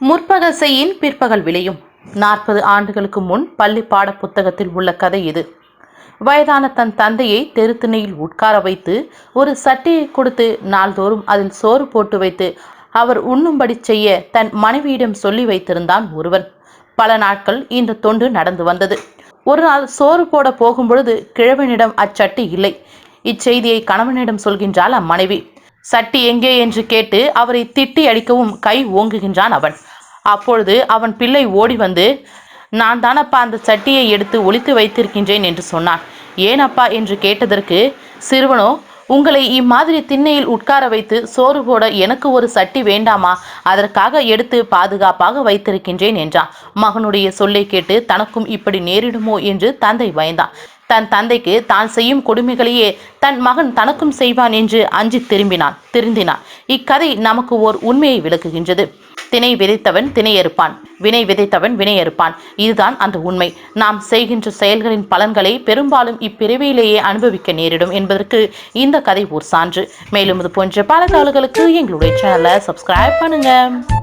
முற்பகல் செய்யின் பிற்பகல் விளையும். நாற்பது ஆண்டுகளுக்கு முன் பள்ளி பாட புத்தகத்தில் உள்ள கதை இது. வயதான தன் தந்தையை தெருத்திணையில் உட்கார வைத்து ஒரு சட்டியை கொடுத்து நாள்தோறும் அதில் சோறு போட்டு வைத்து அவர் உண்ணும்படி செய்ய தன் மனைவியிடம் சொல்லி வைத்திருந்தான் ஒருவன். பல நாட்கள் இந்த தொண்டு நடந்து வந்தது. ஒரு நாள் சோறு போட போகும்பொழுது கிழவனிடம் அச்சட்டி இல்லை. இச்செய்தியை கணவனிடம் சொல்கின்றாள் அம்மனைவி. சட்டி எங்கே என்று கேட்டு அவரை திட்டி அடிக்கவும் கை ஓங்குகின்றான் அவன். அப்பொழுது அவன் பிள்ளை ஓடி வந்து நான் தானப்பா அந்த சட்டியை எடுத்து ஒழித்து வைத்திருக்கின்றேன் என்று சொன்னான். ஏனப்பா? என்று கேட்டதற்கு சிறுவனோ உங்களை இம்மாதிரி திண்ணையில் உட்கார வைத்து சோறு போட எனக்கு ஒரு சட்டி வேண்டாமா? அதற்காக எடுத்து பாதுகாப்பாக வைத்திருக்கின்றேன் என்றான். மகனுடைய சொல்லை கேட்டு தனக்கும் இப்படி நேரிடுமோ என்று தந்தை பயந்தான். தன் தந்தைக்கு தான் செய்யும் கொடுமைகளையே தன் மகன் தனக்கும் செய்வான் என்று அஞ்சி திரும்பினான் திருந்தினான். இக்கதை நமக்கு ஓர் உண்மையை விளக்குகின்றது. திணை விதைத்தவன் திணையறுப்பான். வினை விதைத்தவன் வினையறுப்பான். இதுதான் அந்த உண்மை. நாம் செய்கின்ற செயல்களின் பலன்களை பெரும்பாலும் இப்பிறவியிலேயே அனுபவிக்க நேரிடும் என்பதற்கு இந்த கதை ஒரு சான்று. மேலும் இது போன்ற பல தாள்களுக்கு எங்களுடைய சேனலை சப்ஸ்கிரைப் பண்ணுங்கள்